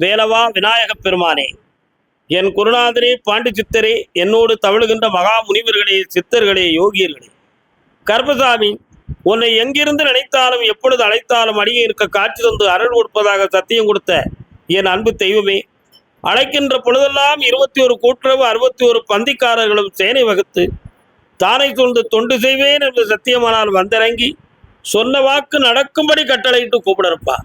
வேலவா விநாயகப் பெருமானே. என் குருநாதரே பாண்டி சித்தரே என்னோடு தவழுகின்ற மகா முனிவர்களே சித்தர்களே யோகியர்களே. கர்பசாமி உன்னை எங்கிருந்து நினைத்தாலும் எப்பொழுது அழைத்தாலும் அடியே இருக்க காட்சி தந்து அருள் கொடுப்பதாக சத்தியம் கொடுத்த என் அன்பு தெய்வமே. அழைக்கின்ற பொழுதெல்லாம் இருபத்தி ஒரு கூட்டுறவு அறுபத்தி ஒரு பந்திக்காரர்களும் சேனை வகுத்து தானை சூழ்ந்து தொண்டு செய்வேன் என்று சத்தியமானால் வந்திறங்கி சொன்ன வாக்கு நடக்கும்படி கட்டளையிட்டு கூப்பிடறப்பா.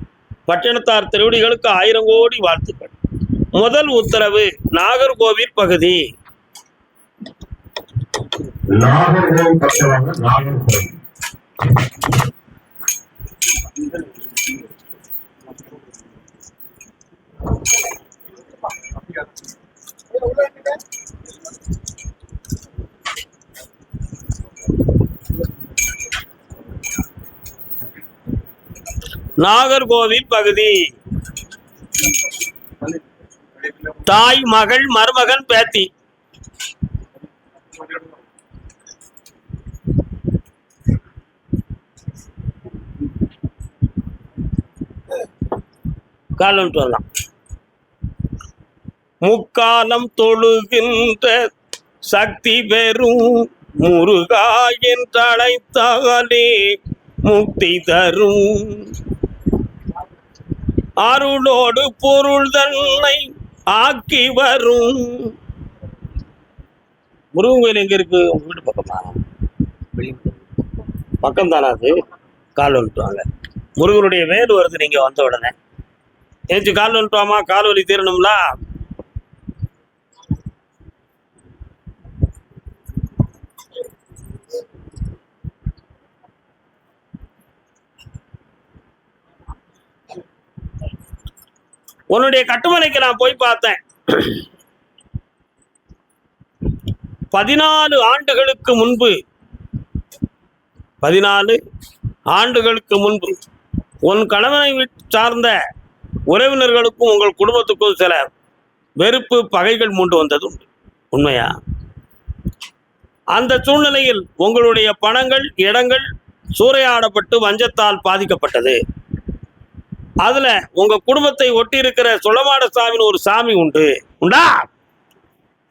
பட்டினத்தார் திருவடிகளுக்கு ஆயிரம் கோடி வாழ்த்துக்கள் முதல் உத்தரவு நாகர்கோவில் பகுதி Thank you. நாகர்கோவில் பகுதி. தாய் மகள் மருமகன் பேத்தி. காலம் சொல்லலாம். முக்காலம் தொழுகின்ற சக்தி பெறும் முருகா என்றழைத்தாலே முக்தி தரும். அருளோடு பொருள் தன்னை ஆக்கி வரும். முருகன் கோயில் எங்க இருக்கு? உங்க வீட்டு பக்கமா? பக்கம் தானா அது? கால் வந்துட்டுவாங்க முருகனுடைய வேடு வருது நீங்க வந்த உடனே. ஏச்சு கால் வந்துட்டுவாமா கால் வலி தீரணும்ல? உன்னுடைய கட்டுமனைக்கு நான் போய் பார்த்தேன். பதினாலு ஆண்டுகளுக்கு முன்பு பதினாலு ஆண்டுகளுக்கு முன்பு உன் கணவனை சார்ந்த உறவினர்களுக்கும் உங்கள் குடும்பத்துக்கும் சில வெறுப்பு பகைகள் மூண்டு வந்தது உண்டு உண்மையா? அந்த சூழ்நிலையில் உங்களுடைய பணங்கள் இடங்கள் சூறையாடப்பட்டு வஞ்சத்தால் பாதிக்கப்பட்டது. அதுல உங்க குடும்பத்தை ஒட்டி இருக்கிற சுழமாட சாமின்னு ஒரு சாமி உண்டு. உண்டா?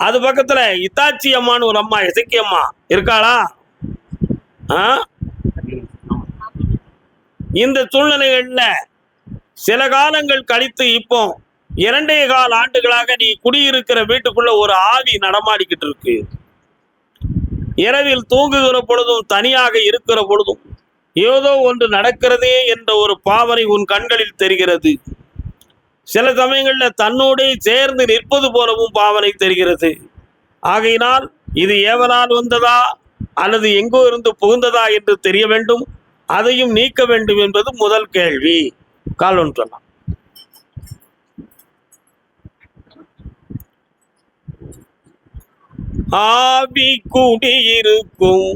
அது பக்கத்துல இத்தாச்சி அம்மான்னு ஒரு அம்மா இசக்கி அம்மா இருக்காளா? இந்த சூழ்நிலைகள்ல சில காலங்கள் கழித்து இப்போ இரண்டே கால் ஆண்டுகளாக நீ குடியிருக்கிற வீட்டுக்குள்ள ஒரு ஆவி நடமாடிக்கிட்டு இருக்கு. இரவில் தூங்குகிற பொழுதும் தனியாக இருக்கிற பொழுதும் ஏதோ ஒன்று நடக்கிறதே என்ற ஒரு பாவனை உன் கண்களில் தெரிகிறது. சில சமயங்களில் தன்னோடே சேர்ந்து நிற்பது போலவும் பாவனை தெரிகிறது. ஆகையினால் இது ஏவலால் வந்ததா? அல்லது எங்கோ இருந்து புகுந்ததா என்று தெரிய வேண்டும்? அதையும் நீக்க வேண்டும் என்பது முதல் கேள்வி. கால் ஒன்றலாம் ஆவி குடியிருக்கும்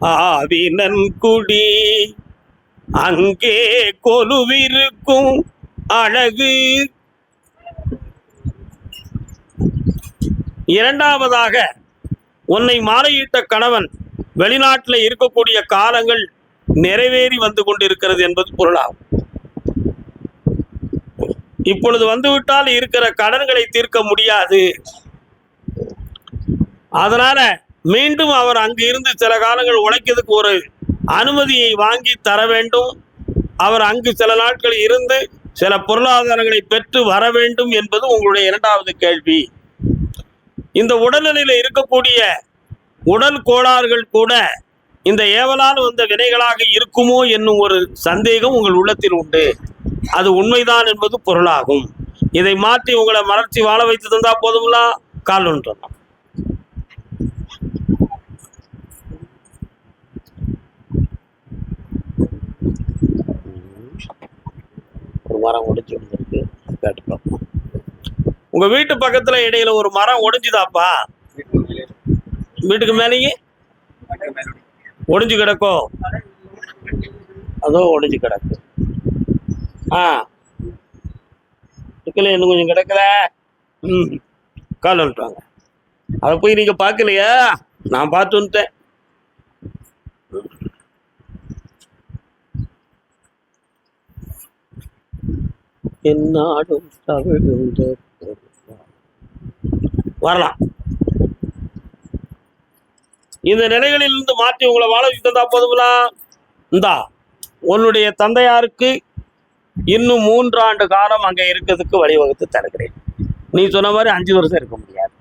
ஆவி நன்குடி அங்கே கொலுவிருக்கும் அழகு. இரண்டாவதாக உன்னை மாலையிட்ட கணவன் வெளிநாட்டில் இருக்கக்கூடிய காலங்கள் நிறைவேறி வந்து கொண்டிருக்கிறது என்பது பொருளாகும். இப்பொழுது வந்துவிட்டால் இருக்கிற கடன்களை தீர்க்க முடியாது. அதனால மீண்டும் அவர் அங்கு இருந்து சில காலங்கள் உழைக்கிறதுக்கு ஒரு அனுமதியை வாங்கி தர வேண்டும். அவர் அங்கு சில நாட்கள் இருந்து சில பொருளாதாரங்களை பெற்று வர வேண்டும் என்பது உங்களுடைய இரண்டாவது கேள்வி. இந்த உடல்நிலையில் இருக்கக்கூடிய உடல் கோளாறுகள் கூட இந்த ஏவலால் வந்த வினைகளாக இருக்குமோ என்னும் ஒரு சந்தேகம் உங்கள் உள்ளத்தில் உண்டு. அது உண்மைதான் என்பது பொருளாகும். இதை மாற்றி உங்களை மலர்ச்சி வாழ வைத்து தந்தா போதும்லாம் கால் ஒன்று ஒரு மரம் ஒடிஞ்சு விழுந்திருக்கு. கேட்டு பார்ப்போம் உங்க வீட்டு பக்கத்துல இடையில ஒரு மரம் ஒடிஞ்சுதாப்பா? வீட்டுக்கு மேலேயே? ஒடிஞ்சு கிடக்கோ? அதோ ஒடிஞ்சு கிடக்கு. ஆ. இருக்கல இன்னும் கொஞ்சம் கிடக்குற ம். கால் வந்துட்டாங்க அதை போய் நீங்க பார்க்கலையா? நான் பார்த்து வந்துட்டேன். என்னாடும் தவிழ்ந்த வரலாம். இந்த நிலைகளில் இருந்து மாற்றி உங்களை வாழ வைத்து தந்தா போதுங்களா? இந்தா உன்னுடைய தந்தையாருக்கு இன்னும் மூன்றாண்டு காலம் அங்கே இருக்கிறதுக்கு வழிவகுத்து தருகிறேன். நீ சொன்ன மாதிரி அஞ்சு வருஷம் இருக்க முடியாது.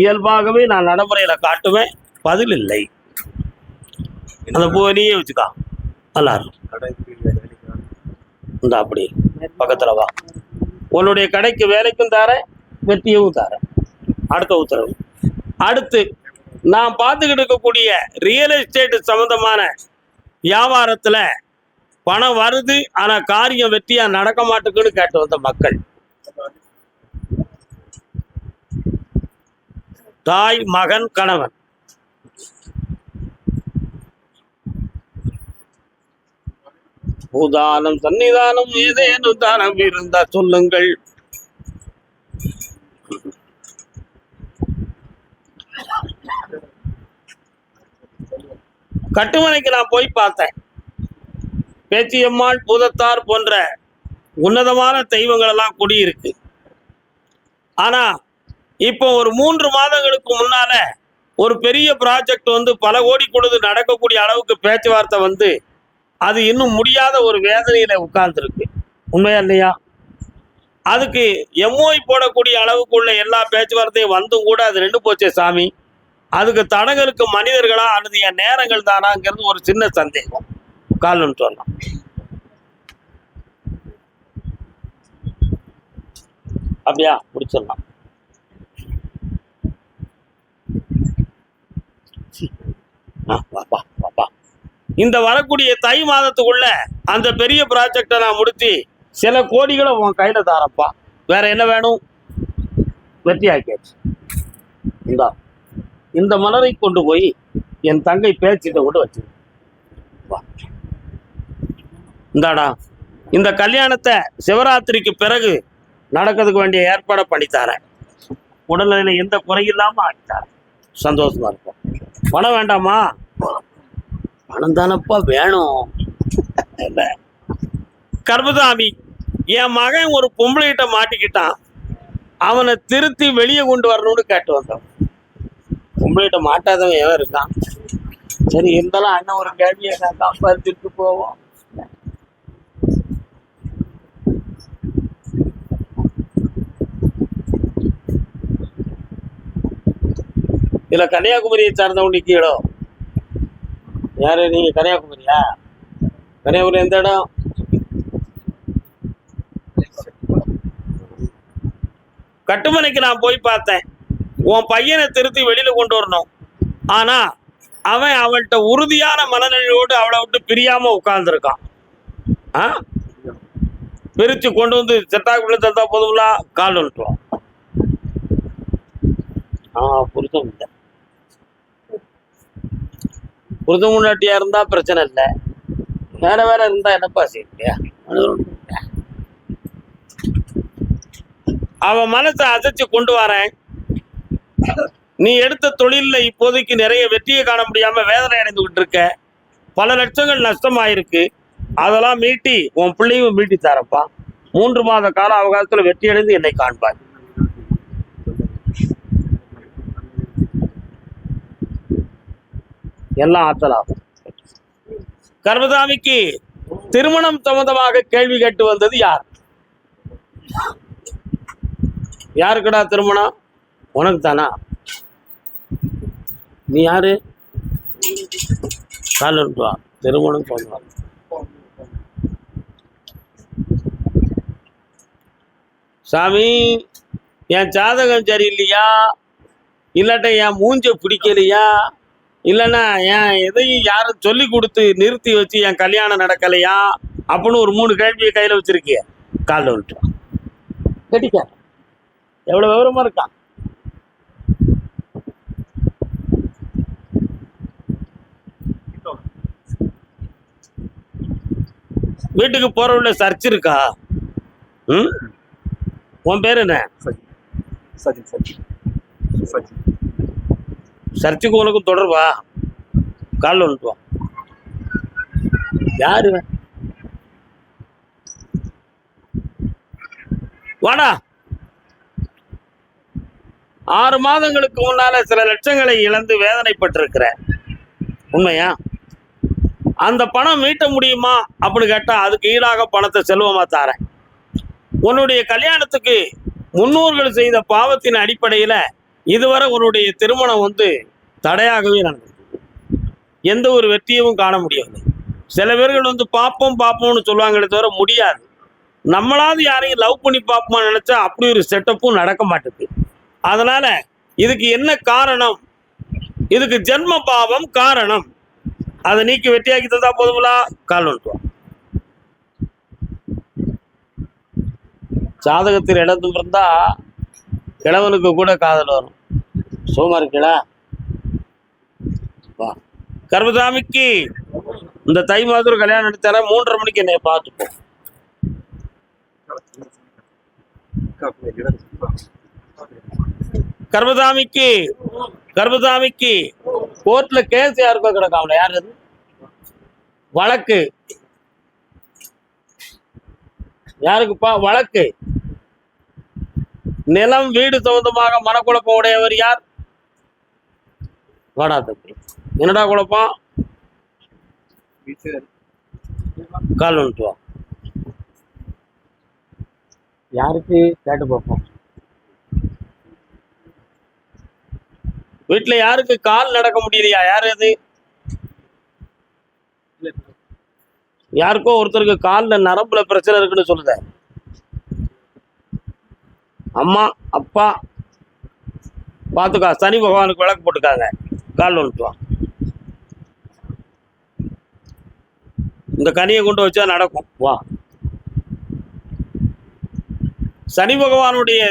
இயல்பாகவே நான் நடைமுறையில காட்டுவேன். பதில் இல்லை. அந்த பூவை நீயே வச்சுக்கா. நல்லா இருக்கும். இந்த அப்படி பக்கத்தில் வா. உன்னுடைய கடைக்கு வேலைக்கும் தரேன் வெற்றியவும் தரேன். அடுத்த உத்தரவு. அடுத்து நான் பார்த்துக்கிட்டு இருக்கக்கூடிய ரியல் எஸ்டேட் சம்மந்தமான வியாபாரத்தில் பணம் வருது ஆனால் காரியம் வெற்றியா நடக்க மாட்டேங்குன்னு கேட்டு வந்த மக்கள். தாய் மகன் கணவன். பூதானம் சன்னிதானம் ஏதேனும் தானம் இருந்தா சொல்லுங்கள். கட்டுமனைக்கு நான் போய் பார்த்தேன். பேச்சியம்மாள் பூதத்தார் போன்ற உன்னதமான தெய்வங்கள் எல்லாம் குடியிருக்கு. ஆனா இப்போ ஒரு மூன்று மாதங்களுக்கு முன்னால ஒரு பெரிய ப்ராஜெக்ட் வந்து பல கோடி கொடுத்து நடக்கக்கூடிய அளவுக்கு பேச்சுவார்த்தை வந்து அது இன்னும் முடியாத ஒரு வேதனையில உட்கார்ந்துருக்கு. உண்மையா இல்லையா? அதுக்கு எம்ஓய் போடக்கூடிய அளவுக்கு உள்ள எல்லா பேச்சுவார்த்தையும் வந்தும் கூட அது ரெண்டு போச்சே சாமி. அதுக்கு தடங்களுக்கு மனிதர்களா அல்லது என் நேரங்கள் தானாங்கிறது ஒரு சின்ன சந்தேகம். கால்னு சொல்லலாம் அப்படியா? முடிச்சிடலாம். ஆ, வாப்பா இந்த வரக்கூடிய தை மாதத்துக்குள்ள அந்த பெரிய ப்ராஜெக்டை நான் முடித்து சில கோடிகளை உன் கையில தாரப்பா. வேற என்ன வேணும்? வெற்றி ஆக்கியாச்சு இந்தா இந்த மலரை கொண்டு போய் என் தங்கை பேச்சிட்ட கூட வச்சு. இந்தாடா இந்த கல்யாணத்தை சிவராத்திரிக்கு பிறகு நடக்கிறதுக்கு வேண்டிய ஏற்பாடை பண்ணித்தாரேன். உடல்நிலை எந்த குறையில்லாமல் ஆக்கித்தாரேன். சந்தோஷமா இருக்கும் பணம் வேண்டாமா? பணம் தானப்பா வேணும். இல்ல. கர்பதாமி என் மகன் ஒரு பொம்பளைகிட்ட மாட்டிக்கிட்டான். அவனை திருத்தி வெளியே கொண்டு வரணும்னு கேட்டு வந்தோம். பொம்பளைகிட்ட மாட்டாதவன் எவன் இருக்கான்? சரி இருந்தாலும் அண்ணன் ஒரு கேள்வியை கேட்காம பறிச்சுட்டு போவோம். இதுல கன்னியாகுமரியை சார்ந்தவன் நிக்கீடோ யாரு? நீங்க கன்னியாகுமரியா? கன்னியாகுமரி எந்த இடம்? கட்டுமனைக்கு நான் போய் பார்த்தேன். உன் பையனை திருத்தி வெளியில கொண்டு வரணும். ஆனா அவன் அவள்கிட்ட உறுதியான மனநிலையோடு அவளை விட்டு பிரியாம உட்கார்ந்துருக்கான். ஆ? பிரிச்சு கொண்டு வந்து செட்டாக்குள்ள தந்தா போதுங்களா கால் விட்டுவான் ஆ புரிதம் இல்லை புரித முன்னாட்டியா இருந்தா பிரச்சனை இல்லை. வேற வேற இருந்தா என்னப்பா செய்ய அவன் மனசை அசைச்சு கொண்டு வரேன். நீ எடுத்த தொழில்ல இப்போதைக்கு நிறைய வெற்றியை காண முடியாம வேதனை அடைந்துகிட்டு இருக்க பல லட்சங்கள் நஷ்டமாயிருக்கு. அதெல்லாம் மீட்டி உன் பிள்ளையும் மீட்டி தரப்பா. மூன்று மாத கால அவகாசத்துல வெற்றி அடைந்து என்னை காண்பாய். எல்லாம் ஆற்றலாகும் கர்மதாமிக்கு திருமணம் சம்பந்தமாக கேள்வி கேட்டு வந்தது யார்? யாருக்குடா திருமணம்? உனக்கு தானா? நீ யாரு? காலன் திருமணம் சொல்லுவாங்க சாமி என் ஜாதகம் சரியில்லையா? இல்லாட்ட என் மூஞ்ச பிடிக்கலையா? இல்லைன்னா என் எதையும் யாரும் சொல்லி கொடுத்து நிறுத்தி வச்சு என் கல்யாணம் நடக்கலையா? அப்படின்னு ஒரு மூணு கேள்வியை கையில் வச்சிருக்கிய. காலில் விட்டு கட்டிக்க. எவ்வளோ விவரமா இருக்கான் வீட்டுக்கு போற உள்ள சர்ச் இருக்கா? ம்? உன் பேர் என்ன? சஜின் சஜின் சஜின் சர்ச்சுக்கும் உனக்கும் தொடர்பா? காலில் வந்துட்டுவான் யாரு? வாடா. ஆறு மாதங்களுக்கு முன்னால சில லட்சங்களை இழந்து வேதனைப்பட்டிருக்கிற உண்மையா? அந்த பணம் மீட்ட முடியுமா? அப்படின்னு கேட்டால் அதுக்கு ஈடாக பணத்தை செல்வமா தாரேன். உன்னுடைய கல்யாணத்துக்கு முன்னோர்கள் செய்த பாவத்தின் அடிப்படையில் இதுவரை உன்னுடைய திருமணம் வந்து தடையாகவே நடந்தது. எந்த ஒரு வெற்றியும் காண முடியவில்லை சில பேர்கள் வந்து பார்ப்போம் பார்ப்போம்னு சொல்லுவாங்களே தவிர முடியாது. நம்மளாவது யாரையும் லவ் பண்ணி பார்ப்போமா நினைச்சா அப்படி ஒரு செட்டப்பும் நடக்க மாட்டேங்குது அதனால இதுக்கு என்ன காரணம்? இதுக்கு ஜென்ம பாவம் காரணம். அதை நீக்கி வெட்டியாக்கி தந்தா போதுங்களா கால் வந்துட்டு ஜாதகத்தில் இழந்து இருந்தா கிழவனுக்கு கூட காதல் வரும். சுகமா இருக்கீங்களா? வா. இந்த தை மாதம் கல்யாணம் எடுத்தார மூன்றரை மணிக்கு என்னை பார்த்துப்போம். கர்மதாமிக்கு கர்மதாமிக்கு கோர்ட்ல கேஸ் யாருக்கோ கிடக்காமல? யார் அது? வழக்கு. யாருக்குப்பா? வழக்கு. நிலம் வீடு சம்பந்தமாக மனக்குழப்பம் உடையவர் யார்? வாடா தம்பி. என்னடா குழப்பம்? கால் வந்துட்டு வா. யாருக்கு? கேட்டு பார்ப்போம் வீட்டுல யாருக்கு? கால் நடக்க முடியலையா? யார் அது? யாருக்கோ ஒருத்தருக்கு கால்ல நரம்புல பிரச்சனை இருக்குன்னு சொல்லுத. அம்மா அப்பா பார்த்துக்கா சனி பகவானுக்கு விளக்கு போட்டுக்காங்க. கால் வந்துட்டு இந்த கனியை கொண்டு வச்சா நடக்கும். வா. சனி பகவானுடைய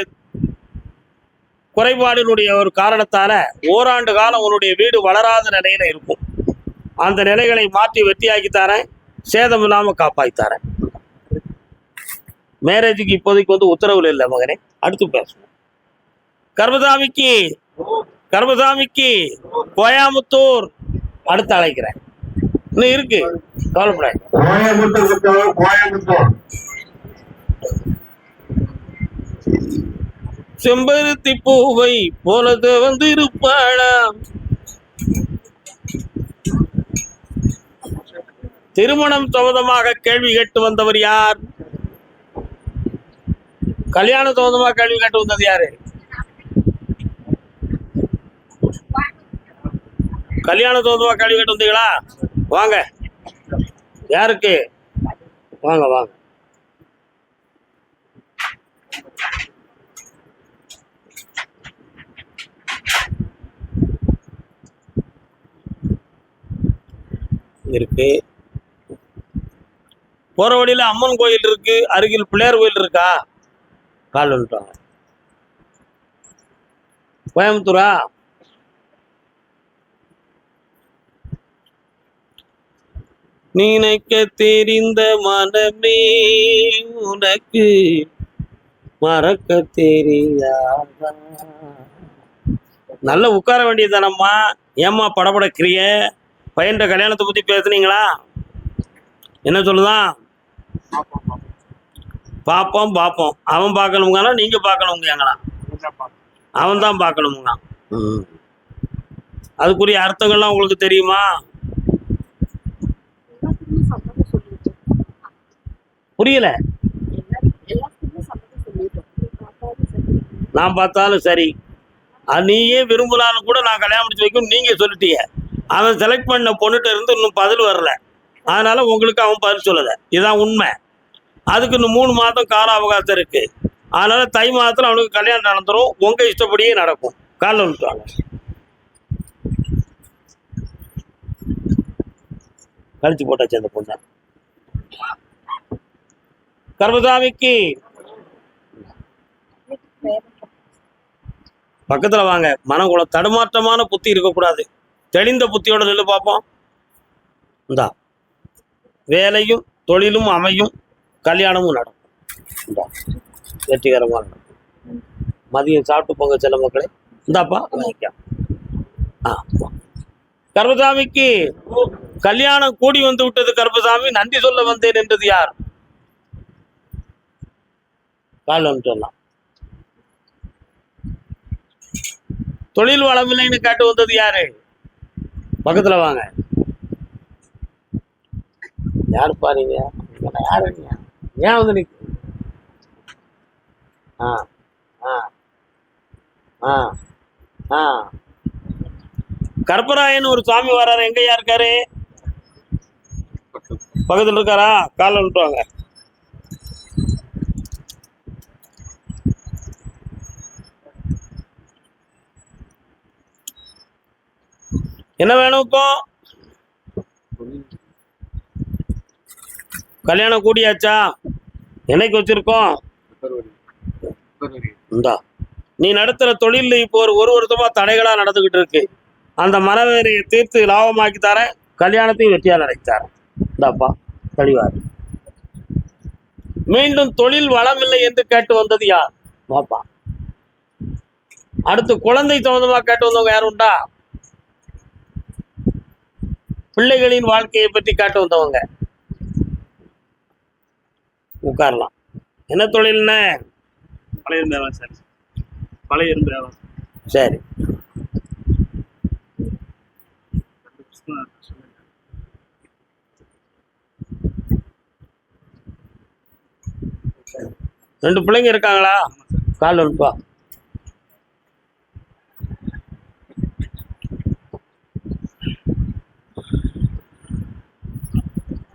குறைபாடினுடைய ஒரு காரணத்தால ஓராண்டு காலம் உன்னுடைய வீடு வளராத நிலையில இருக்கும். அந்த நிலைகளை மாற்றி வெட்டியாக்கி தரேன். சேதம் இல்லாம காப்பாத்தி தரேன். மேரேஜுக்கு இப்போதைக்கு வந்து உத்தரவு இல்லை மகனே. அடுத்து பேசுவோம். கர்மதாமிக்கு கர்மசாமிக்கு கோயாமுத்தூர் அடுத்து அழைக்கிறேன். இன்னும் இருக்கு. கவலைப்படாது கோயம்புத்தூர் கோயம்புத்தூர். செம்பருத்தி பூவை போலது வந்து இருப்பாளாம் திருமணம் சம்பந்தமாக கேள்வி கேட்டு வந்தவர் யார்? கல்யாணம் சம்பந்தமாக கேள்வி கேட்டு வந்தது யாரு? கல்யாண தோதுவா கேள்வி கேட்டு வந்தீங்களா வாங்க. யாருக்கு? வாங்க வாங்க. இருக்கு. போற வழியில அம்மன் கோயில் இருக்கு. அருகில் பிள்ளையார் கோயில் இருக்கா? கால் வந்துட்டாங்க கோயம்புத்தூரா? நினைக்க தெரிந்த மனமே உனக்கு மறக்க தெரியாதா? நல்ல உட்கார வேண்டியதானம்மா ஏம்மா படபடக்கிறிய? பையன்ட கல்யாணத்தை பத்தி பேசுனீங்களா? என்ன சொல்லுதான் பார்ப்போம் பார்ப்போம் அவன் பார்க்கணுங்கண்ணா நீங்க பார்க்கணுங்கங்களா அவன் தான் பார்க்கணுங்க ம். அதுக்குரிய அர்த்தங்கள்லாம் உங்களுக்கு தெரியுமா? புரியல. நான் பார்த்தாலும் சரி. அது நீயே விரும்பலான்னு கூட நான் கல்யாணம் முடிச்சு வைக்கும் நீங்க சொல்லிட்டீங்க. அவன் செலக்ட் பண்ண பொண்ணுகிட்ட இருந்து இன்னும் பதில் வரல. அதனால உங்களுக்கு அவன் பதில் சொல்லலை. இதுதான் உண்மை. அதுக்கு இன்னும் மூணு மாதம் கால அவகாசம் இருக்கு. அதனால தை மாதத்தில் அவனுக்கு கல்யாணம் நடந்துடும் உங்க இஷ்டப்படியே நடக்கும். காலைல விட்டுவாங்க கழிச்சு போட்டாச்சு அந்த பொண்ணை. கர்மசாமிக்கு பக்கத்துல வாங்க. மனக்குள்ள தடுமாற்றமான புத்தி இருக்கக்கூடாது. தெளிந்த புத்தியோட நில்லு பார்ப்போம் இந்தா. வேலையும் தொழிலும் அமையும் கல்யாணமும் நடக்கும். இந்தா. வெற்றிகரமாக நடக்கும். மதியம் சாப்பிட்டு போங்க செல்ல மக்களே. இந்தாப்பா வாங்கிக்கா ஆ கர்பசாமிக்கு கல்யாணம் கூடி வந்து விட்டது கர்பசாமி நன்றி சொல்ல வந்தேன் என்றது யார்? கால் வந்துட்டலாம் தொழில் வளமில்லைன்னு காட்டு வந்தது யாரு? பக்கத்துல வாங்க. யார் பாருங்க யாரு ஏன் வந்து நிக்க ஆ ஆ ஆ ஆ. கற்பராயன் ஒரு சுவாமி வர்றாரு எங்கய்யா இருக்காரு? பக்கத்துல இருக்காரா? காலை விட்டுவாங்க என்ன வேணும் இப்போ கல்யாணம் கூடியாச்சா? என்னைக்கு வச்சிருக்கோம்? இந்தா. நீ நடத்துற தொழில் இப்போ ஒரு ஒரு வருஷமா தடைகளா நடந்துகிட்டு இருக்கு. அந்த மனவேறையை தீர்த்து லாபமாக்கி தரேன் கல்யாணத்தையும் வெற்றியா நடத்தி தரேன் இந்தாப்பா தெளிவாரு மீண்டும் தொழில் வளமில்லை என்று கேட்டு வந்தது யார்? பாப்பா அடுத்து குழந்தை சம்பந்தமா கேட்டு வந்தவங்க யாரு உண்டா? பிள்ளைகளின் வாழ்க்கையை பற்றி காட்டு வந்தவங்க. உட்காரலாம். என்ன தொழில்னே பழைய இருந்த வேலை சார். பழைய இருந்த வேலை சரி. ரெண்டு பிள்ளைங்க இருக்காங்களா? கால் ஒன்றுப்பா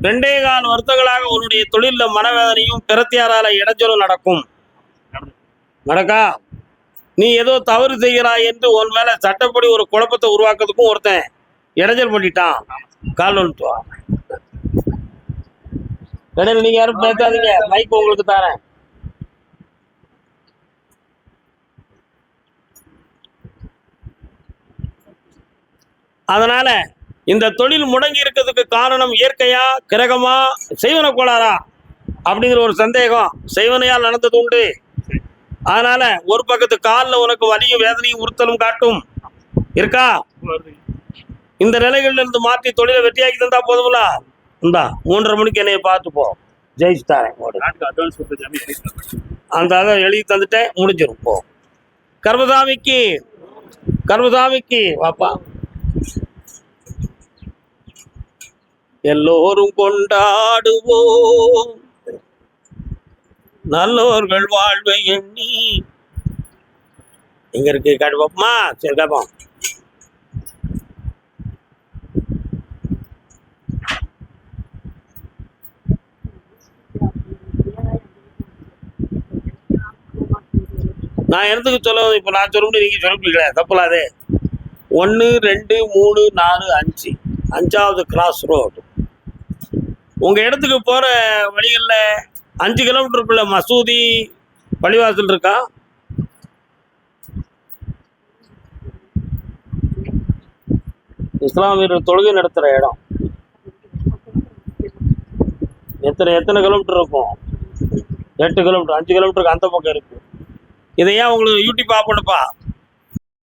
ரெண்டே கால் வருத்தங்களாக உன்னுடைய தொழிலில் மனவேதனையும் பிரத்தியாரால இடைஞ்சலும் நடக்கும். நடக்கா நீ ஏதோ தவறு செய்கிறாய் என்று உன் மேல சட்டப்படி ஒரு குழப்பத்தை உருவாக்குறதுக்கும் ஒருத்தன் இடைஞ்சல் பண்ணிட்டான். கால் வந்துட்டு இடையில நீங்க யாரும் பேசாதீங்க. மைக் உங்களுக்கு தரேன். அதனால இந்த தொழில் முடங்கி இருக்கிறதுக்கு காரணம் இயற்கையா கிரகமா செய்வன கோளாறா? அப்படிங்கிற ஒரு சந்தேகம் செய்வனையால் நடந்தது உண்டு. அதனால ஒரு பக்கத்து காலில் உனக்கு வலியும் வேதனையும் உறுத்தலும் காட்டும். இருக்கா? இந்த நிலைகள்ல இருந்து மாற்றி தொழிலை வெற்றியாக்கி தந்தா போதும்ல? இந்தா மூன்றரை மணிக்கு என்னைய பார்த்துப்போம் போ. ஜெயிச்சு அந்த அதை எழுதி தந்துட்டேன் முடிஞ்சிருப்போம் கர்மசாமிக்கு கர்மசாமிக்கு வாப்பா. எல்லோரும் கொண்டாடுவோம். நல்லோர்கள் வாழ்வை எண்ணி. எங்க இருக்கு? காட்டு சரி கேட்போம் நான் இடத்துக்கு சொல்ல இப்போ நான் சொல்லும்போது நீங்கள் சொல்லிப்பீங்களே தப்புலாதே ஒன்று ரெண்டு மூணு நாலு அஞ்சு. அஞ்சாவது கிராஸ் ரோடு உங்கள் இடத்துக்கு போகிற வழிகளில் அஞ்சு கிலோமீட்டருக்குள்ள மசூதி பள்ளிவாசல் இருக்கா? இஸ்லாமியர்கள் தொழுகை நடத்துகிற இடம். எத்தனை எத்தனை கிலோமீட்டர் இருக்கும்? எட்டு கிலோமீட்டர் அஞ்சு கிலோமீட்டருக்கு அந்த பக்கம் இருக்கு. இதை ஏன் உங்களுக்கு யூடியூப் ஆப் பண்ணுப்பா?